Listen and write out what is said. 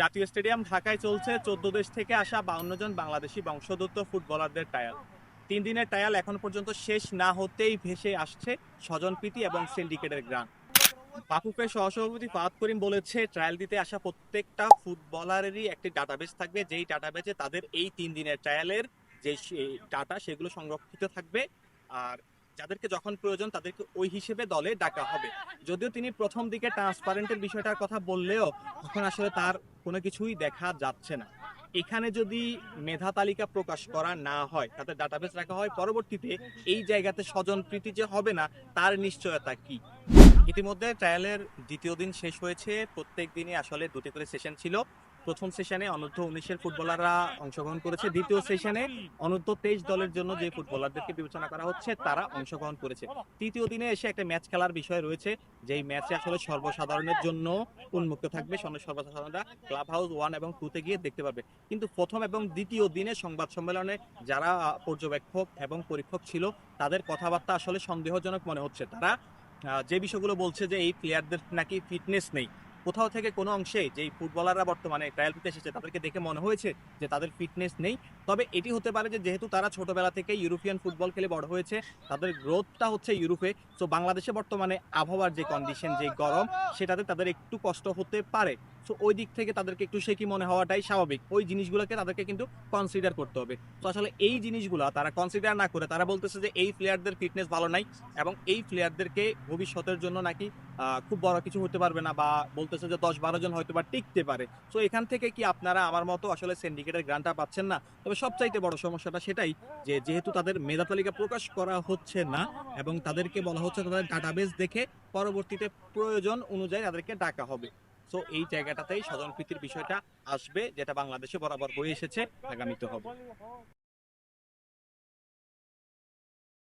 জাতীয় স্টেডিয়াম ঢাকায় চলছে চোদ্দ দেশ থেকে আসা বাউন্ন জন বাংলাদেশি বংশোদ্ভূত ফুটবলারদের টায়াল তিন দিনের টায়াল এখন পর্যন্ত শেষ না হতেই ভেসে আসছে স্বজনপ্রীতি এবং সিন্ডিকেটের গ্রান বাফুফের সহসভাপতি ফাহাদ করিম বলেছে ট্রায়াল দিতে আসা প্রত্যেকটা ফুটবলারেরই একটি ডাটাবেস থাকবে। যেই ডাটাবেসে তাদের এই তিন দিনের ট্রায়ালের যে ডাটা সেগুলো সংরক্ষিত থাকবে। আর যাদেরকে যখন প্রয়োজন তাদেরকে ওই হিসেবে দলে ডাকা হবে। যদিও তিনি প্রথম দিকে ট্রান্সপারেন্টের বিষয়টার কথা বললেও এখন আসলে তার কোনো কিছুই দেখা যাচ্ছে না। এখানে যদি মেধা তালিকা প্রকাশ করা না হয় তাদের ডাটাবেস রাখা হয়, পরবর্তীতে এই জায়গাতে স্বজন প্রীতি যে হবে না, তার নিশ্চয়তা কি? ইতিমধ্যে ট্রায়ালের দ্বিতীয় দিন শেষ হয়েছে। প্রত্যেক দিনই আসলে দুটি করে সেশন ছিল। প্রথম সেশনে অনূর্ধ্ব উনিশের ফুটবলাররা অংশগ্রহণ করেছে। দ্বিতীয় সেশনে অনূর্ধ্ব তেইশ দলের জন্য যে ফুটবলারদেরকে বিবেচনা করা হচ্ছে, তারা অংশগ্রহণ করেছে। তৃতীয় দিনে এসে একটা ম্যাচ খেলার বিষয় রয়েছে, যেই ম্যাচে আসলে সর্বসাধারণের জন্য উন্মুক্ত থাকবে। সর্বসাধারণরা ক্লাব হাউস ওয়ান এবং টুতে গিয়ে দেখতে পাবে কিন্তু প্রথম এবং দ্বিতীয় দিনে সংবাদ সম্মেলনে যারা পর্যবেক্ষক এবং পরীক্ষক ছিল, তাদের কথাবার্তা আসলে সন্দেহজনক মনে হচ্ছে। তারা যে বিষয়গুলো বলছে যে এই প্লেয়ারদের নাকি ফিটনেস নেই কোথাও থেকে কোনো অংশে যেই ফুটবলাররা বর্তমানে ট্রায়াল দিতে এসেছে, তাদেরকে দেখে মনে হয়েছে যে তাদের ফিটনেস নেই। তবে এটি হতে পারে যে যেহেতু তারা ছোটবেলা থেকে ইউরোপিয়ান ফুটবল খেলে বড় হয়েছে, তাদের গ্রোথটা হচ্ছে ইউরোপে। সো বাংলাদেশে বর্তমানে আবহাওয়ার যে কন্ডিশন যে গরম, সেটাতে তাদের একটু কষ্ট হতে পারে। সো ওই দিক থেকে তাদেরকে একটু শেকি মনে হওয়াটাই স্বাভাবিক। ওই জিনিসগুলোকে তাদেরকে কিন্তু কনসিডার করতে হবে। তো আসলে এই জিনিসগুলো তারা কনসিডার না করে, তারা বলতেছে যে এই প্লেয়ারদের ফিটনেস ভালো নাই এবং এই প্লেয়ারদেরকে ভবিষ্যতের জন্য নাকি খুব বড় কিছু হতে পারবে না বা বলতেছে যে দশ বারো জন হয়তো বা টিকতে পারে। তো এখান থেকে কি আপনারা আমার মতো আসলে সিন্ডিকেটের গ্রান্টটা পাচ্ছেন না? তবে সবচাইতে বড় সমস্যাটা সেটাই যে, যেহেতু তাদের মেধা তালিকা প্রকাশ করা হচ্ছে না এবং তাদেরকে বলা হচ্ছে তাদের ডাটাবেস দেখে পরবর্তীতে প্রয়োজন অনুযায়ী তাদেরকে ডাকা হবে। সো এই জায়গাটাতেই স্বজনপ্রীতির বিষয়টা আসবে, যেটা বাংলাদেশে বরাবর হয়ে এসেছে আগামীতে হবে।